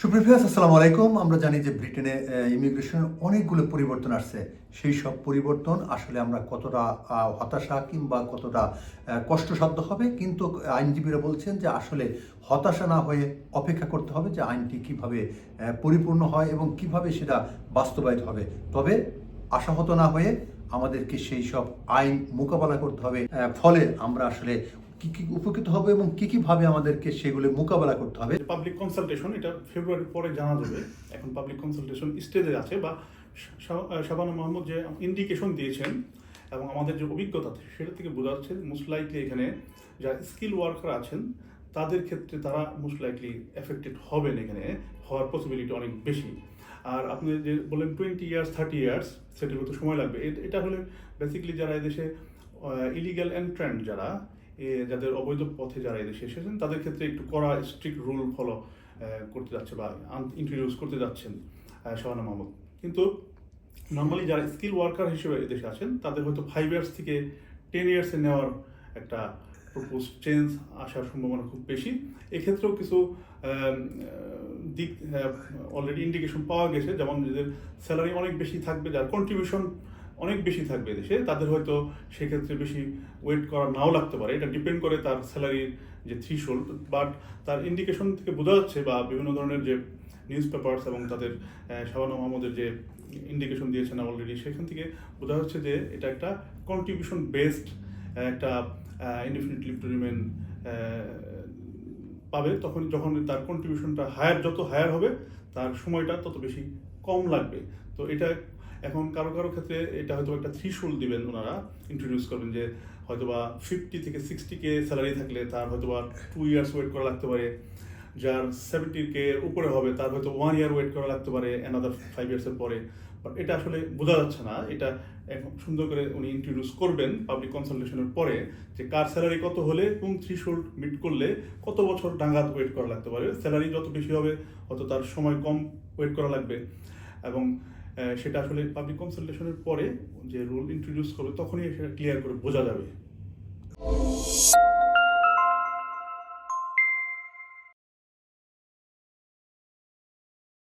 সুপ্রিভিয়াস আসসালামু আলাইকুম। আমরা জানি যে ব্রিটেনে ইমিগ্রেশনের অনেকগুলো পরিবর্তন আসছে। সেই সব পরিবর্তন আসলে আমরা কতটা হতাশা কিংবা কতটা কষ্টসাধ্য হবে? কিন্তু আইনজীবীরা বলছেন যে আসলে হতাশা না হয়ে অপেক্ষা করতে হবে যে আইনটি কীভাবে পরিপূর্ণ হয় এবং কীভাবে সেটা বাস্তবায়িত হবে। তবে আশাহত না হয়ে আমাদেরকে সেই সব আইন মোকাবেলা করতে হবে। ফলে আমরা আসলে কি কি উপকৃত হবে এবং কি কি ভাবে আমাদেরকে সেগুলো মোকাবেলা করতে হবে? পাবলিক কনসালটেশন এটা ফেব্রুয়ারির পরে জানা যাবে। এখন পাবলিক কনসালটেশন স্টেজে আছে বা শাবানা মাহমুদ যে ইন্ডিকেশন দিয়েছেন এবং আমাদের যে অভিজ্ঞতা সেটা থেকে বোঝা যাচ্ছে মোস্ট লাইকলি এখানে যারা স্কিল ওয়ার্কার আছেন, তাদের ক্ষেত্রে তারা মোস্ট লাইকলি এফেক্টেড হবেন এখানে, হওয়ার পসিবিলিটি অনেক বেশি। আর আপনি যে বলেন টোয়েন্টি ইয়ার্স থার্টি ইয়ার্স সেটার মতো সময় লাগবে। এটা হলে বেসিক্যালি যারা এদেশে ইলিগাল এন্ট্রেন্ট যারা যাদের অবৈধ পথে যারা এদেশে এসেছেন, তাদের ক্ষেত্রে একটু কড়া স্ট্রিক্ট রুল ফলো করতে যাচ্ছে বা ইন্ট্রোডিউস করতে যাচ্ছেন শাহানা মাহমুদ। কিন্তু নর্মালি যারা স্কিল ওয়ার্কার হিসেবে এদেশে আছেন, তাদের হয়তো ফাইভ ইয়ার্স থেকে টেন ইয়ার্সে নেওয়ার একটা প্রপোজ চেঞ্জ আসার সম্ভাবনা খুব বেশি। এক্ষেত্রেও কিছু দিক অলরেডি ইন্ডিকেশন পাওয়া গেছে, যেমন যাদের স্যালারি অনেক বেশি থাকবে, যার কন্ট্রিবিউশন অনেক বেশি থাকবে দেশে তাদের হয়তো সেক্ষেত্রে বেশি ওয়েট করা নাও লাগতে পারে। এটা ডিপেন্ড করে তার স্যালারির যে থ্রিশোল্ড বাট তার ইন্ডিকেশন থেকে বোঝা যাচ্ছে বা বিভিন্ন ধরনের যে নিউজ পেপার্স এবং তাদের শাবানা মাহমুদের যে ইন্ডিকেশন দিয়েছেন অলরেডি সেখান থেকে বোঝা যাচ্ছে যে এটা একটা কন্ট্রিবিউশন বেসড একটা ইনডিফিনিট লিভ টু রিমেন পাবে। তখন যখন তার কন্ট্রিবিউশনটা হায়ার যত হায়ার হবে, তার সময়টা তত বেশি কম লাগবে। তো এটা এখন কারও কারও ক্ষেত্রে এটা হয়তো একটা থ্রি দিবেন ওনারা ইন্ট্রোডিউস করবেন যে হয়তোবা ফিফটি থেকে সিক্সটি কে স্যালারি থাকলে তার হয়তোবা টু ইয়ার্স ওয়েট করা লাগতে পারে, যার সেভেন্টি কে উপরে হবে তার হয়তো ওয়ান ইয়ার ওয়েট করা লাগতে পারে অ্যানাদার ফাইভ ইয়ার্সের পরে। বাট এটা আসলে বোঝা যাচ্ছে না, এটা এখন সুন্দর করে উনি ইন্ট্রোডিউস করবেন পাবলিক কনসালটেশনের পরে যে কার স্যালারি কত হলে কোন থ্রি মিট করলে কত বছর ডাঙ্গাত ওয়েট করা লাগতে পারে। স্যালারি যত বেশি হবে, অত তার সময় কম ওয়েট করা লাগবে। এবং সেটা আসলে পাবলিক কনসালটেশনের পরে যে রুল ইন্ট্রোডিউস করবে, তখনই সেটা ক্লিয়ার করে বোঝা যাবে।